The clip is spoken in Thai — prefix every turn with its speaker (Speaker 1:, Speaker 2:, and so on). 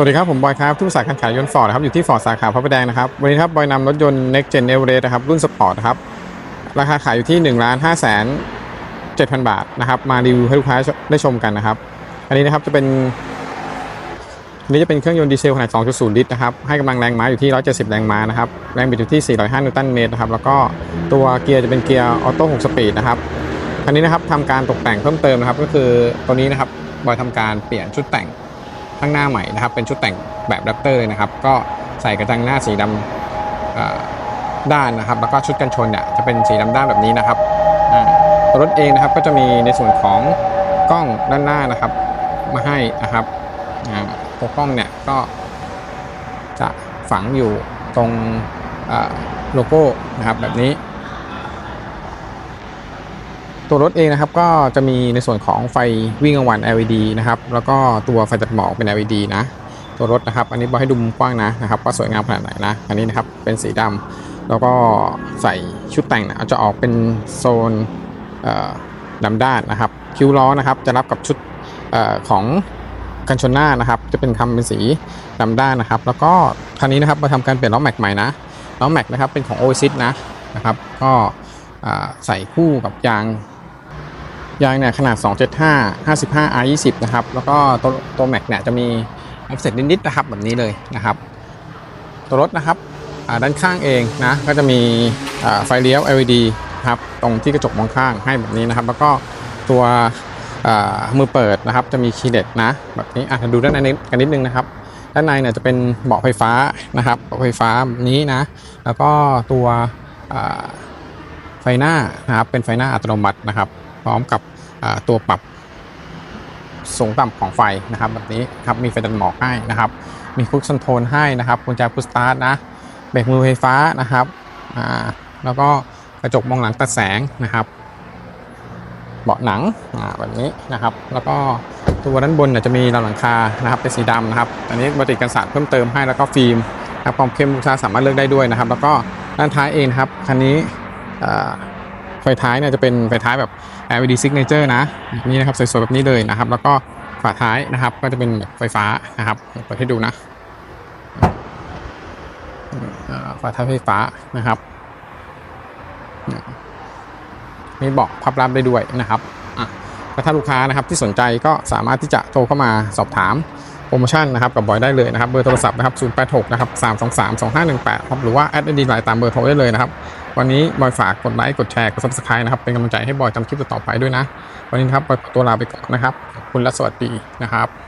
Speaker 1: สวัสดีครับ ผมบอยครับ ทุกสาขาขายยนต์ฟอร์ดครับ อยู่ที่ฟอร์ดสาขาพระประแดงนะครับ วันนี้ครับบอยนำรถยนต์ Next Gen Everest นะครับ รุ่นสปอร์ตครับ ราคาขายอยู่ที่1นึ่งล้านห้าแสนเจ็ดพันบาทนะครับ มารีวิวให้ลูกค้าได้ชมกันนะครับ อันนี้นะครับจะเป็น อันนี้จะเป็นเครื่องยนต์ดีเซลขนาด 2.0 ลิตรนะครับ ให้กำลังแรงม้าอยู่ที่ 170 แรงม้านะครับ แรงบิดอยู่ที่ 405 นิวตันเมตรนะครับ แล้วก็ตัวเกียร์จะเป็นเกียร์ออโต้6สปีดนะครับคันนี้นะครับทำการตกแต่งเพิ่มเติมนะครับ ก็คือตัวนี้นะครับบอยทำการเปลี่ยนชุดแต่ง ข้างหน้าใหม่นะครับ เป็นชุดแต่งแบบแรปเตอร์เลยนะครับ ก็ใส่กระจังหน้าสีดำอ่าด้านนะครับ แล้วก็ชุดกันชนเนี่ยจะเป็นสีดำด้านแบบนี้นะครับตัวรถเองนะครับก็จะมีในส่วนของกล้องด้านหน้านะครับ มาให้นะครับตัวกล้องเนี่ยก็จะฝังอยู่ตรงโลโก้นะครับแบบนี้ ตัวรถเองนะครับก็จะมีในส่วนของไฟวิ่งกลางวัน LED นะครับแล้วก็ตัวไฟตัดหมอกเป็น LED นะ ตัวรถนะครับ อันนี้บอกให้ดูมุมกว้างนะนะครับว่าสวยงามขนาดไหนนะอันนี้นะครับเป็นสีดำแล้วก็ใส่ชุดแต่งนะจะออกเป็นโซนดำด้านนะครับ คิ้วล้อนะครับจะรับกับชุดออของกันชนหน้านะครับจะเป็นทำเป็นสีดำด้านนะครับ แล้วก็คันนี้นะครับมาทำการเปลี่ยนล้อแม็กใหม่นะล้อแม็กนะครับเป็นของ Oasis นะนะครับก็ใส่คู่กับยาง ยางเนี่ยขนาด 275 55 R 20 นะครับ แล้วก็ตัวตัวแม็กเนี่ยจะมีออฟเซ็ตนิดๆนะครับแบบนี้เลยนะครับ ตัวรถนะครับด้านข้างเองนะก็จะมีไฟเลี้ยว LED ครับตรงที่กระจกมองข้างให้แบบนี้นะครับ แล้วก็ตัวมือเปิดนะครับ จะมีคีย์เด็ดนะแบบนี้อะดูด้านในกันนิดนึงนะครับ ด้านในเนี่ยจะเป็นเบาะไฟฟ้านะครับเบาะไฟฟ้าแบบนี้นะ แล้วก็ตัวไฟหน้านะครับเป็นไฟหน้าอัตโนมัตินะครับ พร้อมกับตัวปรับสูงต่ำของไฟนะครับแบบนี้ครับมีไฟตัดหมอกให้นะครับมีคุกคอนโทรลให้นะครับกุญแจพุชสตาร์ทนะเบรกมือไฟฟ้านะครับแล้วก็กระจกมองหลังตัดแสงนะครับ เบาะหนังแบบนี้นะครับ แล้วก็ตัวด้านบนเนี่ยจะมีราวหลังคานะครับเป็นสีดำนะครับอันนี้บริการศาสตร์เพิ่มเติมให้แล้วก็ฟิล์มนะครับความเข้มลูกค้าสามารถเลือกได้ด้วยนะครับ แล้วก็ด้านท้ายเองครับคันนี้ ฟท้ายเนี่ยจะเป็นไฟท้ายแบบ LED signature นะนี่นะครับสวยๆแบบนี้เลยนะครับ แล้วก็ฝาท้ายนะครับ ก็จะเป็นไฟฟ้านะครับเปิดให้ดูนะฝาท้ายไฟฟ้านะครับมีเบาะพับรับได้ด้วยนะครับอะแล้วถ้าลูกค้านะครับที่สนใจก็สามารถที่จะโทรเข้ามาสอบถามโปรโมชั่นนะครับกับบอยได้เลยนะครับเบอร์โทรศัพท์นะครับ086นะครับ323 2518ครับหรือว่าแอดไอดีไลน์ตามเบอร์โทรได้เลยนะครับ วันนี้บอยฝากกดไลค์กดแชร์กดซับสไคร b e นะครับเป็นกำลังใจให้บอยทำคลิปต่อไปด้วยนะ วันนี้ครับบอยขอตัวลาไปก่อนนะครับขอบคุณและสวัสดีนะครับ